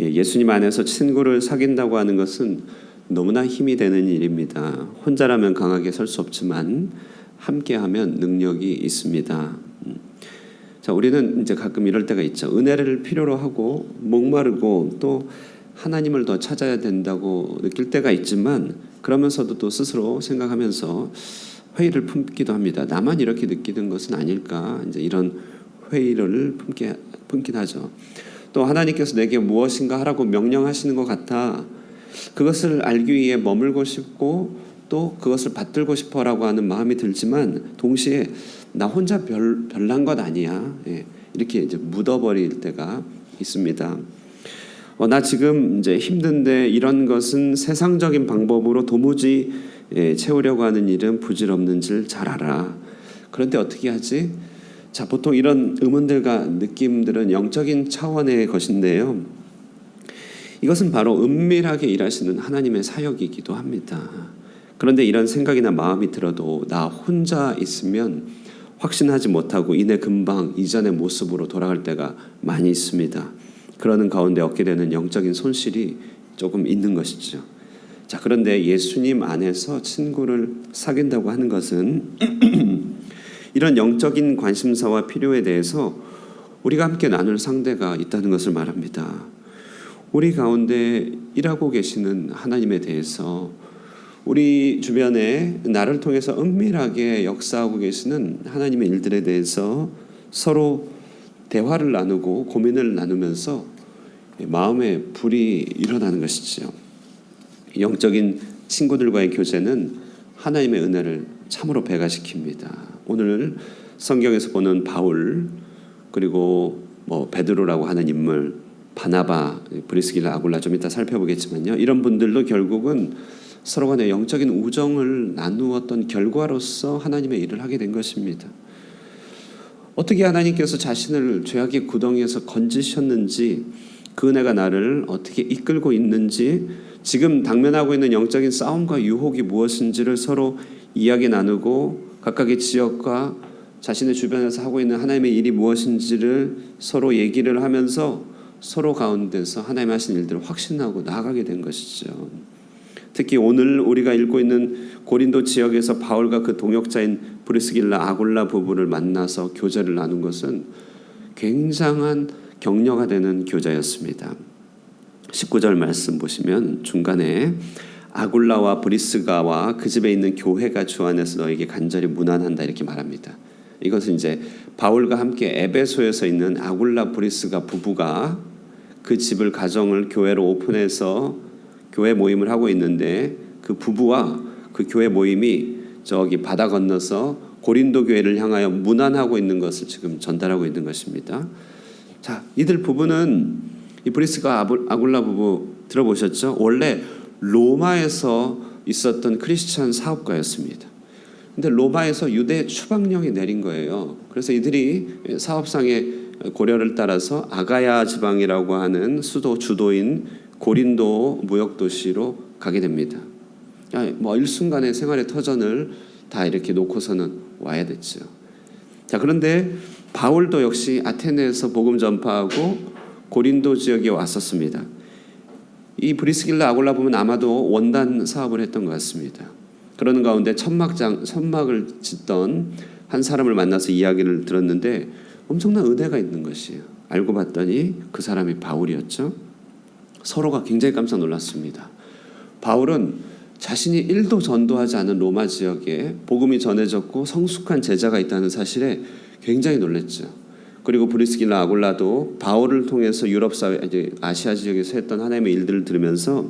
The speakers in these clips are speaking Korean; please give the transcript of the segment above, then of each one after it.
예, 예수님 안에서 친구를 사귄다고 하는 것은 너무나 힘이 되는 일입니다. 혼자라면 강하게 설 수 없지만 함께하면 능력이 있습니다. 음. 자, 우리는 이제 가끔 이럴 때가 있죠. 은혜를 필요로 하고 목마르고 또 하나님을 더 찾아야 된다고 느낄 때가 있지만 그러면서도 또 스스로 생각하면서 회의를 품기도 합니다. 나만 이렇게 느끼는 것은 아닐까? 이제 이런 회의를 품게 품긴 하죠. 또 하나님께서 내게 무엇인가 하라고 명령하시는 것 같아 그것을 알기 위해 머물고 싶고 또 그것을 받들고 싶어라고 하는 마음이 들지만 동시에 나 혼자 별 별난 것 아니야 예, 이렇게 이제 묻어버릴 때가 있습니다. 어, 나 지금 이제 힘든데 이런 것은 세상적인 방법으로 도무지 예, 채우려고 하는 일은 부질없는 줄 잘 알아. 그런데 어떻게 하지? 자, 보통 이런 의문들과 느낌들은 영적인 차원의 것인데요. 이것은 바로 은밀하게 일하시는 하나님의 사역이기도 합니다. 그런데 이런 생각이나 마음이 들어도 나 혼자 있으면 확신하지 못하고 이내 금방 이전의 모습으로 돌아갈 때가 많이 있습니다. 그러는 가운데 얻게 되는 영적인 손실이 조금 있는 것이죠. 자, 그런데 예수님 안에서 친구를 사귄다고 하는 것은 이런 영적인 관심사와 필요에 대해서 우리가 함께 나눌 상대가 있다는 것을 말합니다. 우리 가운데 일하고 계시는 하나님에 대해서 우리 주변에 나를 통해서 은밀하게 역사하고 계시는 하나님의 일들에 대해서 서로 대화를 나누고 고민을 나누면서 마음의 불이 일어나는 것이지요. 영적인 친구들과의 교제는 하나님의 은혜를 참으로 배가시킵니다. 오늘 성경에서 보는 바울 그리고 뭐 베드로라고 하는 인물 바나바 브리스길라 아굴라 좀 이따 살펴보겠지만요. 이런 분들도 결국은 서로 간의 영적인 우정을 나누었던 결과로서 하나님의 일을 하게 된 것입니다. 어떻게 하나님께서 자신을 죄악의 구덩이에서 건지셨는지 그 은혜가 나를 어떻게 이끌고 있는지 지금 당면하고 있는 영적인 싸움과 유혹이 무엇인지를 서로 이야기 나누고 각각의 지역과 자신의 주변에서 하고 있는 하나님의 일이 무엇인지를 서로 얘기를 하면서 서로 가운데서 하나님 하신 일들을 확신하고 나아가게 된 것이죠. 특히 오늘 우리가 읽고 있는 고린도 지역에서 바울과 그 동역자인 브리스길라 아굴라 부부를 만나서 교제를 나눈 것은 굉장한 격려가 되는 교제였습니다. 19절 말씀 보시면 중간에 아굴라와 브리스가와 그 집에 있는 교회가 주 안에서 너에게 간절히 문안한다 이렇게 말합니다. 이것은 이제 바울과 함께 에베소에서 있는 아굴라 브리스가 부부가 그 집을 가정을 교회로 오픈해서 교회 모임을 하고 있는데 그 부부와 그 교회 모임이 저기 바다 건너서 고린도 교회를 향하여 문안하고 있는 것을 지금 전달하고 있는 것입니다. 자, 이들 부부는 이 브리스가 아굴라 부부 들어보셨죠? 원래 로마에서 있었던 크리스찬 사업가였습니다. 근데 로마에서 유대 추방령이 내린 거예요. 그래서 이들이 사업상의 고려를 따라서 아가야 지방이라고 하는 수도 주도인 고린도 무역 도시로 가게 됩니다. 뭐 일순간의 생활의 터전을 다 이렇게 놓고서는 와야 됐죠. 자 그런데 바울도 역시 아테네에서 복음 전파하고 고린도 지역에 왔었습니다. 이 브리스길라 아골라 보면 아마도 원단 사업을 했던 것 같습니다. 그러는 가운데 천막장 천막을 짓던 한 사람을 만나서 이야기를 들었는데 엄청난 은혜가 있는 것이에요. 알고 봤더니 그 사람이 바울이었죠. 서로가 굉장히 깜짝 놀랐습니다. 바울은 자신이 일도 전도하지 않은 로마 지역에 복음이 전해졌고 성숙한 제자가 있다는 사실에 굉장히 놀랐죠. 그리고 브리스길라 아골라도 바울을 통해서 유럽 사회 이제 아시아 지역에서 했던 하나님의 일들을 들으면서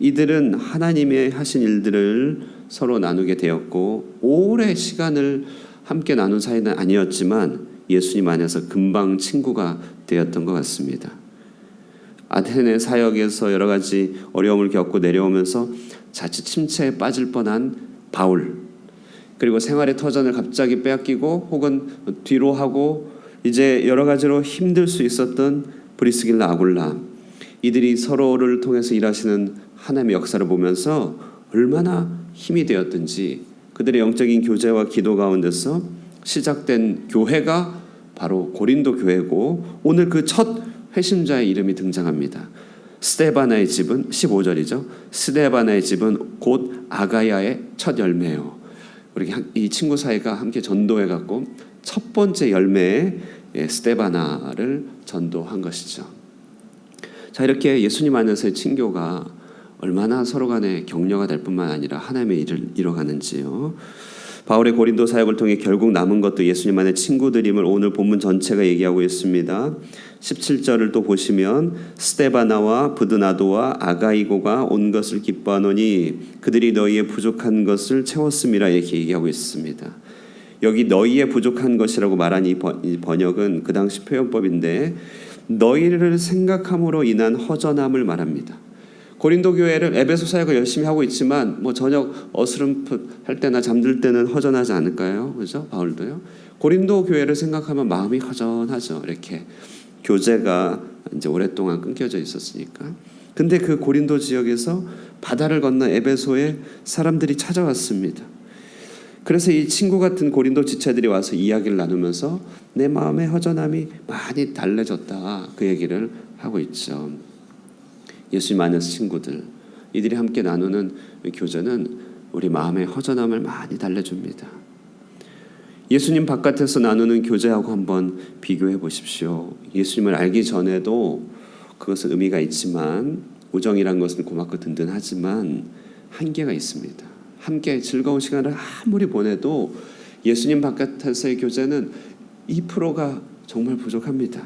이들은 하나님의 하신 일들을 서로 나누게 되었고 오래 시간을 함께 나눈 사이는 아니었지만 예수님 안에서 금방 친구가 되었던 것 같습니다. 아테네 사역에서 여러 가지 어려움을 겪고 내려오면서 자칫 침체에 빠질 뻔한 바울 그리고 생활의 터전을 갑자기 빼앗기고 혹은 뒤로 하고 이제 여러 가지로 힘들 수 있었던 브리스길라 아굴라 이들이 서로를 통해서 일하시는 하나님의 역사를 보면서 얼마나 힘이 되었든지 그들의 영적인 교제와 기도 가운데서 시작된 교회가 바로 고린도 교회고 오늘 그 첫 회심자의 이름이 등장합니다. 스테바나의 집은 15절이죠. 스테바나의 집은 곧 아가야의 첫 열매요. 우리 이 친구 사이가 함께 전도해 갖고 첫 번째 열매에 예, 스테바나를 전도한 것이죠. 자 이렇게 예수님 안에서의 친교가 얼마나 서로 간에 격려가 될 뿐만 아니라 하나님의 일을 이뤄가는지요. 바울의 고린도 사역을 통해 결국 남은 것도 예수님 안의 친구들임을 오늘 본문 전체가 얘기하고 있습니다. 17절을 또 보시면 스테바나와 부드나도와 아가이고가 온 것을 기뻐하노니 그들이 너희의 부족한 것을 채웠음이라 이렇게 얘기하고 있습니다. 여기 너희의 부족한 것이라고 말한 이 번역은 그 당시 표현법인데 너희를 생각함으로 인한 허전함을 말합니다. 고린도 교회를 에베소 사역을 열심히 하고 있지만 뭐 저녁 어스름풋 할 때나 잠들 때는 허전하지 않을까요? 그죠? 바울도요. 고린도 교회를 생각하면 마음이 허전하죠. 이렇게 교제가 이제 오랫동안 끊겨져 있었으니까. 근데 그 고린도 지역에서 바다를 건너 에베소에 사람들이 찾아왔습니다. 그래서 이 친구 같은 고린도 지체들이 와서 이야기를 나누면서 내 마음의 허전함이 많이 달래졌다 그 얘기를 하고 있죠. 예수님 안에서 친구들 이들이 함께 나누는 교제는 우리 마음의 허전함을 많이 달래줍니다. 예수님 바깥에서 나누는 교제하고 한번 비교해 보십시오. 예수님을 알기 전에도 그것은 의미가 있지만 우정이란 것은 고맙고 든든하지만 한계가 있습니다. 함께 즐거운 시간을 아무리 보내도 예수님 바깥에서의 교제는 2%가 정말 부족합니다.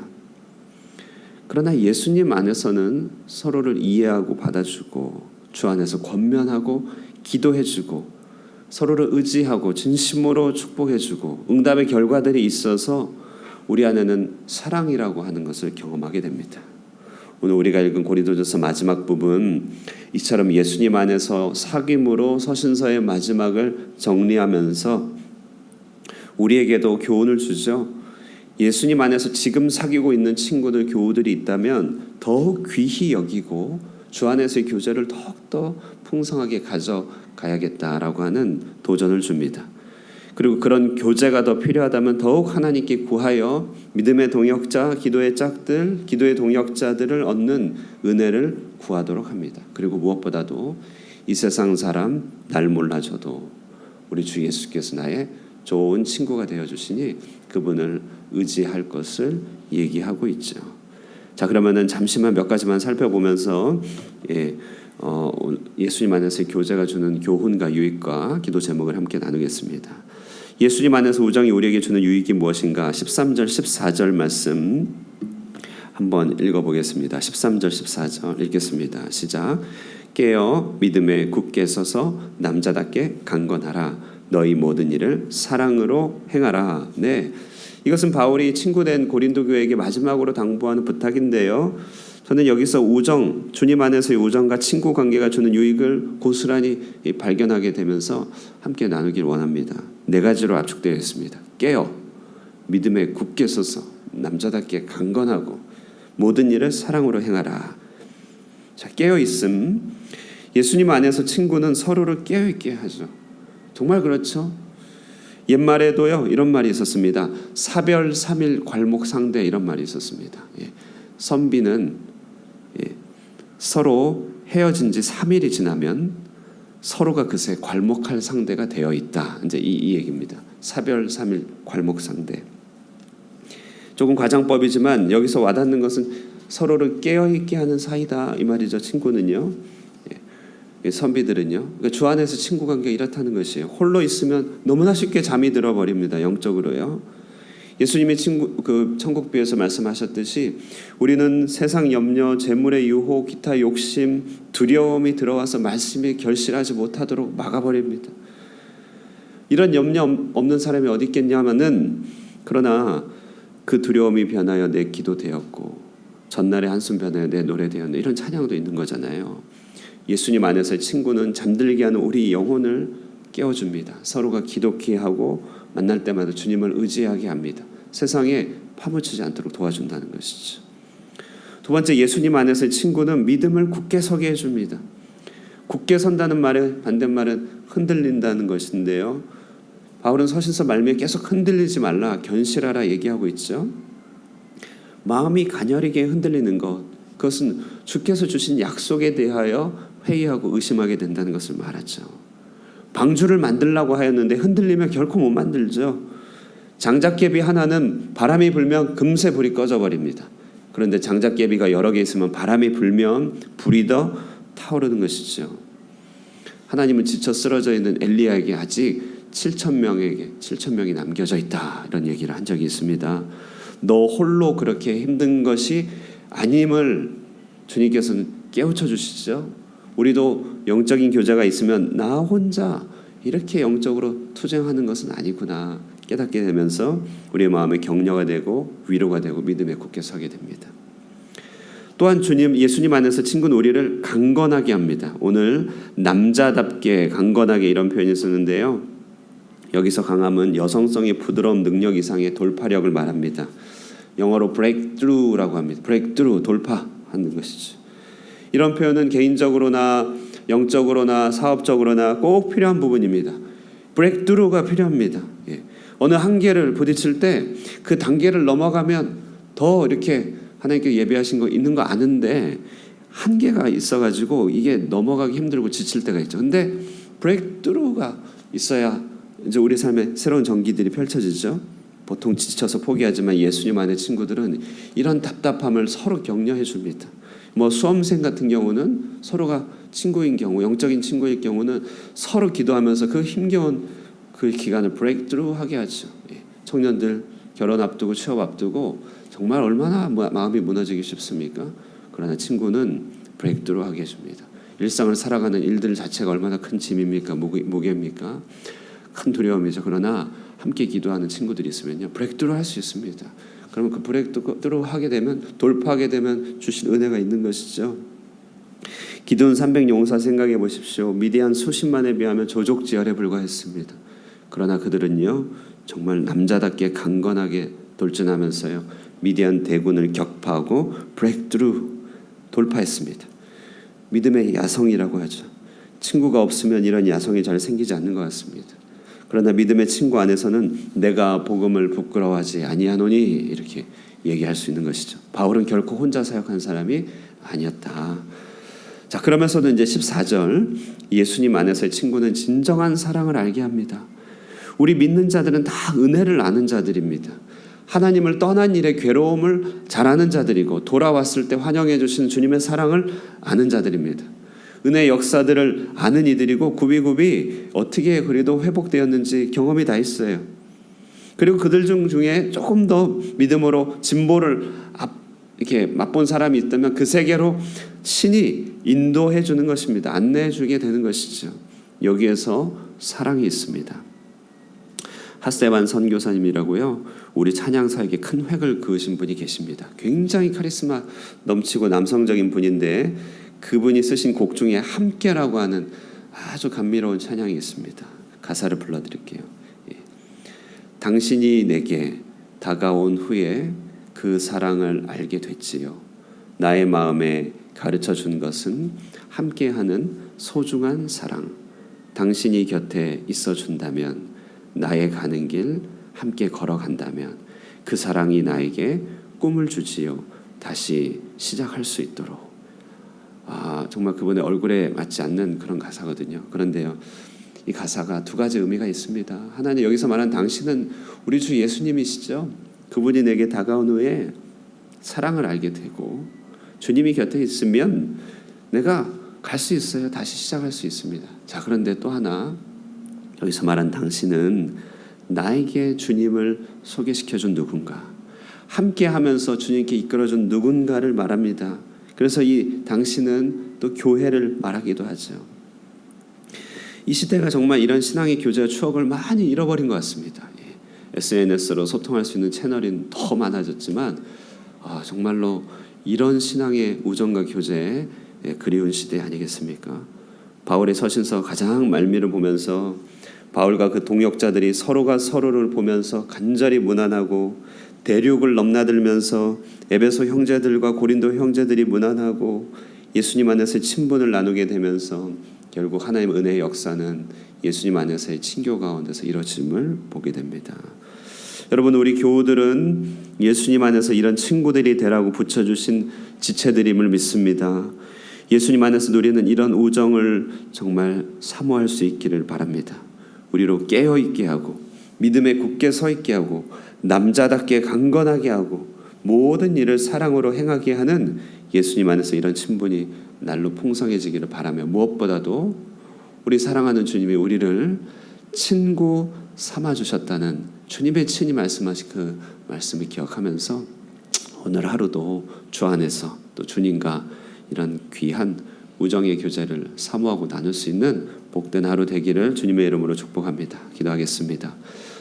그러나 예수님 안에서는 서로를 이해하고 받아주고 주 안에서 권면하고 기도해주고 서로를 의지하고 진심으로 축복해주고 응답의 결과들이 있어서 우리 안에는 사랑이라고 하는 것을 경험하게 됩니다. 오늘 우리가 읽은 고린도전서 마지막 부분 이처럼 예수님 안에서 사귐으로 서신서의 마지막을 정리하면서 우리에게도 교훈을 주죠. 예수님 안에서 지금 사귀고 있는 친구들 교우들이 있다면 더욱 귀히 여기고 주 안에서의 교제를 더욱더 풍성하게 가져가야겠다라고 하는 도전을 줍니다. 그리고 그런 교제가 더 필요하다면 더욱 하나님께 구하여 믿음의 동역자, 기도의 짝들, 기도의 동역자들을 얻는 은혜를 구하도록 합니다. 그리고 무엇보다도 이 세상 사람 날 몰라줘도 우리 주 예수께서 나의 좋은 친구가 되어 주시니 그분을 의지할 것을 얘기하고 있죠. 자 그러면은 잠시만 몇 가지만 살펴보면서 예, 어, 예수님 안에서 교제가 주는 교훈과 유익과 기도 제목을 함께 나누겠습니다. 예수님 안에서 우정이 우리에게 주는 유익이 무엇인가? 13절 14절 말씀 한번 읽어보겠습니다. 13절 14절 읽겠습니다. 시작. 깨어 믿음에 굳게 서서 남자답게 강건하라. 너희 모든 일을 사랑으로 행하라. 네. 이것은 바울이 친구된 고린도 교회에게 마지막으로 당부하는 부탁인데요. 저는 여기서 우정, 주님 안에서의 우정과 친구 관계가 주는 유익을 고스란히 발견하게 되면서 함께 나누길 원합니다. 네 가지로 압축되어 있습니다. 깨어, 믿음에 굳게 서서 남자답게 강건하고 모든 일을 사랑으로 행하라. 자, 깨어 있음. 예수님 안에서 친구는 서로를 깨어 있게 하죠. 정말 그렇죠? 옛말에도요 이런 말이 있었습니다. 사별 삼일 괄목 상대 이런 말이 있었습니다. 예. 선비는 예. 서로 헤어진 지 3일이 지나면 서로가 그새 괄목할 상대가 되어 있다. 이제 이, 이 얘기입니다. 사별 삼일 괄목 상대. 조금 과장법이지만 여기서 와닿는 것은 서로를 깨어 있게 하는 사이다 이 말이죠. 친구는요. 선비들은요. 그러니까 주 안에서 친구 관계 이렇다는 것이에요. 홀로 있으면 너무나 쉽게 잠이 들어 버립니다. 영적으로요. 예수님의 친구 그 천국 비에서 말씀하셨듯이 우리는 세상 염려, 재물의 유혹, 기타 욕심, 두려움이 들어와서 말씀에 결실하지 못하도록 막아버립니다. 이런 염려 없는 사람이 어디 있겠냐면은 그러나 그 두려움이 변하여 내 기도 되었고 전날의 한숨 변하여 내 노래 되었네 이런 찬양도 있는 거잖아요. 예수님 안에서 친구는 잠들게 하는 우리 영혼을 깨워줍니다. 서로가 기독히 하고 만날 때마다 주님을 의지하게 합니다. 세상에 파묻히지 않도록 도와준다는 것이죠. 두 번째 예수님 안에서 친구는 믿음을 굳게 서게 해줍니다. 굳게 선다는 말의 반대말은 흔들린다는 것인데요. 바울은 서신서 말미에 계속 흔들리지 말라 견실하라 얘기하고 있죠. 마음이 가녀리게 흔들리는 것 그것은 주께서 주신 약속에 대하여 회의하고 의심하게 된다는 것을 말하죠. 방주를 만들라고 하였는데 흔들리면 결코 못 만들죠. 장작개비 하나는 바람이 불면 금세 불이 꺼져 버립니다. 그런데 장작개비가 여러 개 있으면 바람이 불면 불이 더 타오르는 것이죠. 하나님은 지쳐 쓰러져 있는 엘리야에게 아직 7천 명에게 7천 명이 남겨져 있다 이런 얘기를 한 적이 있습니다. 너 홀로 그렇게 힘든 것이 아님을 주님께서는 깨우쳐 주시죠. 우리도 영적인 교제가 있으면 나 혼자 이렇게 영적으로 투쟁하는 것은 아니구나 깨닫게 되면서 우리의 마음에 격려가 되고 위로가 되고 믿음에 굳게 서게 됩니다. 또한 주님 예수님 안에서 친구는 우리를 강건하게 합니다. 오늘 남자답게 강건하게 이런 표현이 쓰는데요. 여기서 강함은 여성성의 부드러움 능력 이상의 돌파력을 말합니다. 영어로 breakthrough라고 합니다. breakthrough 돌파하는 것이죠. 이런 표현은 개인적으로나 영적으로나 사업적으로나 꼭 필요한 부분입니다. breakthrough가 필요합니다. 예. 어느 한계를 부딪힐 때 그 단계를 넘어가면 더 이렇게 하나님께 예배하신 거 있는 거 아는데 한계가 있어가지고 이게 넘어가기 힘들고 지칠 때가 있죠. 근데 브레이크트루가 있어야 이제 우리 삶에 새로운 전기들이 펼쳐지죠. 보통 지쳐서 포기하지만 예수님 안의 친구들은 이런 답답함을 서로 격려해 줍니다. 뭐 수험생 같은 경우는 서로가 친구인 경우, 영적인 친구일 경우는 서로 기도하면서 그 힘겨운 그 기간을 브레이크트루 하게 하죠. 예. 청년들 결혼 앞두고 취업 앞두고 정말 얼마나 마음이 무너지기 쉽습니까? 그러나 친구는 브레이크트루 하게 해줍니다. 일상을 살아가는 일들 자체가 얼마나 큰 짐입니까? 무게 입니까? 큰 두려움이죠. 그러나 함께 기도하는 친구들이 있으면요. 브레이크트루 할 수 있습니다. 그러면 그 브레이크트루 하게 되면 돌파하게 되면 주신 은혜가 있는 것이죠. 기도원 300 용사 생각해 보십시오. 미디안 수십만에 비하면 조족지혈에 불과했습니다. 그러나 그들은요 정말 남자답게 강건하게 돌진하면서요 미디안 대군을 격파하고 브레이크트루 돌파했습니다. 믿음의 야성이라고 하죠. 친구가 없으면 이런 야성이 잘 생기지 않는 것 같습니다. 그러나 믿음의 친구 안에서는 내가 복음을 부끄러워하지 아니하노니 이렇게 얘기할 수 있는 것이죠. 바울은 결코 혼자 사역한 사람이 아니었다. 자, 그러면서도 이제 14절 예수님 안에서의 친구는 진정한 사랑을 알게 합니다. 우리 믿는 자들은 다 은혜를 아는 자들입니다. 하나님을 떠난 일의 괴로움을 잘 아는 자들이고 돌아왔을 때 환영해 주신 주님의 사랑을 아는 자들입니다. 은혜 역사들을 아는 이들이고 굽이굽이 어떻게 그래도 회복되었는지 경험이 다 있어요. 그리고 그들 중 중에 조금 더 믿음으로 진보를 이렇게 맛본 사람이 있다면 그 세계로 신이 인도해 주는 것입니다. 안내해 주게 되는 것이죠. 여기에서 사랑이 있습니다. 하세반 선교사님이라고요. 우리 찬양사에게 큰 획을 그으신 분이 계십니다. 굉장히 카리스마 넘치고 남성적인 분인데 그분이 쓰신 곡 중에 함께라고 하는 아주 감미로운 찬양이 있습니다. 가사를 불러드릴게요. 예. 당신이 내게 다가온 후에 그 사랑을 알게 됐지요. 나의 마음에 가르쳐 준 것은 함께하는 소중한 사랑. 당신이 곁에 있어 준다면 나의 가는 길 함께 걸어간다면 그 사랑이 나에게 꿈을 주지요. 다시 시작할 수 있도록. 아, 정말 그분의 얼굴에 맞지 않는 그런 가사거든요. 그런데요. 이 가사가 두 가지 의미가 있습니다. 하나는 여기서 말한 당신은 우리 주 예수님이시죠. 그분이 내게 다가온 후에 사랑을 알게 되고 주님이 곁에 있으면 내가 갈 수 있어요. 다시 시작할 수 있습니다. 자, 그런데 또 하나 여기서 말한 당신은 나에게 주님을 소개시켜 준 누군가, 함께 하면서 주님께 이끌어 준 누군가를 말합니다. 그래서 이 당신은 또 교회를 말하기도 하죠. 이 시대가 정말 이런 신앙의 교제와 추억을 많이 잃어버린 것 같습니다. 예. SNS로 소통할 수 있는 채널이 더 많아졌지만 아, 정말로 이런 신앙의 우정과 교제에 예, 그리운 시대 아니겠습니까? 바울의 서신서 가장 말미를 보면서 바울과 그 동역자들이 서로가 서로를 보면서 간절히 무난하고 대륙을 넘나들면서 에베소 형제들과 고린도 형제들이 무난하고 예수님 안에서 친분을 나누게 되면서 결국 하나님의 은혜의 역사는 예수님 안에서의 친교 가운데서 이루어짐을 보게 됩니다. 여러분 우리 교우들은 예수님 안에서 이런 친구들이 되라고 붙여주신 지체들임을 믿습니다. 예수님 안에서 누리는 이런 우정을 정말 사모할 수 있기를 바랍니다. 우리로 깨어 있게 하고 믿음에 굳게 서 있게 하고 남자답게 강건하게 하고 모든 일을 사랑으로 행하게 하는 예수님 안에서 이런 친분이 날로 풍성해지기를 바라며 무엇보다도 우리 사랑하는 주님이 우리를 친구 삼아 주셨다는 주님의 친히 말씀하신 그 말씀을 기억하면서 오늘 하루도 주 안에서 또 주님과 이런 귀한 우정의 교제를 사모하고 나눌 수 있는 복된 하루 되기를 주님의 이름으로 축복합니다. 기도하겠습니다.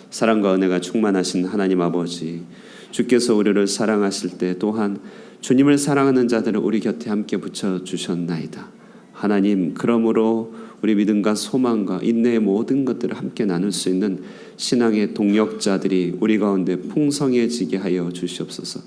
사랑과 은혜가 충만하신 하나님 아버지, 주께서 우리를 사랑하실 때 또한 주님을 사랑하는 자들을 우리 곁에 함께 붙여 주셨나이다. 하나님, 그러므로 우리 믿음과 소망과 인내의 모든 것들을 함께 나눌 수 있는 신앙의 동력자들이 우리 가운데 풍성해지게 하여 주시옵소서.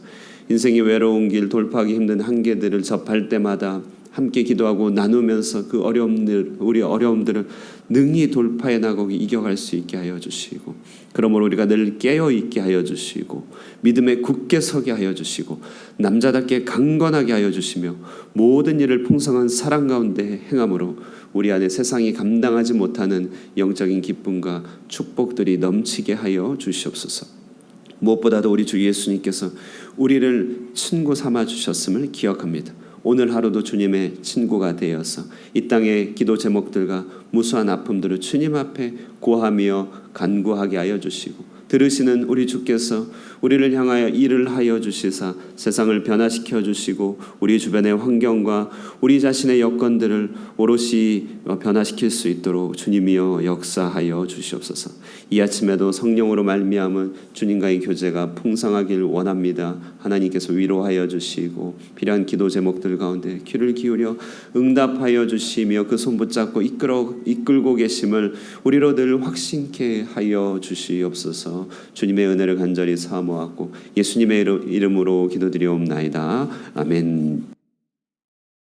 인생의 외로운 길 돌파하기 힘든 한계들을 접할 때마다 함께 기도하고 나누면서 그 어려움들 우리 어려움들을 능히 돌파해 나가고 이겨갈 수 있게 하여 주시고 그러므로 우리가 늘 깨어 있게 하여 주시고 믿음에 굳게 서게 하여 주시고 남자답게 강건하게 하여 주시며 모든 일을 풍성한 사랑 가운데 행함으로 우리 안에 세상이 감당하지 못하는 영적인 기쁨과 축복들이 넘치게 하여 주시옵소서. 무엇보다도 우리 주 예수님께서 우리를 친구 삼아 주셨음을 기억합니다. 오늘 하루도 주님의 친구가 되어서 이 땅의 기도 제목들과 무수한 아픔들을 주님 앞에 고하며 간구하게 하여 주시고 들으시는 우리 주께서 우리를 향하여 일을 하여 주시사 세상을 변화시켜 주시고 우리 주변의 환경과 우리 자신의 여건들을 오롯이 변화시킬 수 있도록 주님이여 역사하여 주시옵소서. 이 아침에도 성령으로 말미암은 주님과의 교제가 풍성하길 원합니다. 하나님께서 위로하여 주시고 필요한 기도 제목들 가운데 귀를 기울여 응답하여 주시며 그 손 붙잡고 이끌어 이끌고 계심을 우리로 늘 확신케 하여 주시옵소서. 주님의 은혜를 간절히 사모하고 예수님의 이름- 이름으로 기도드리옵나이다. 아멘.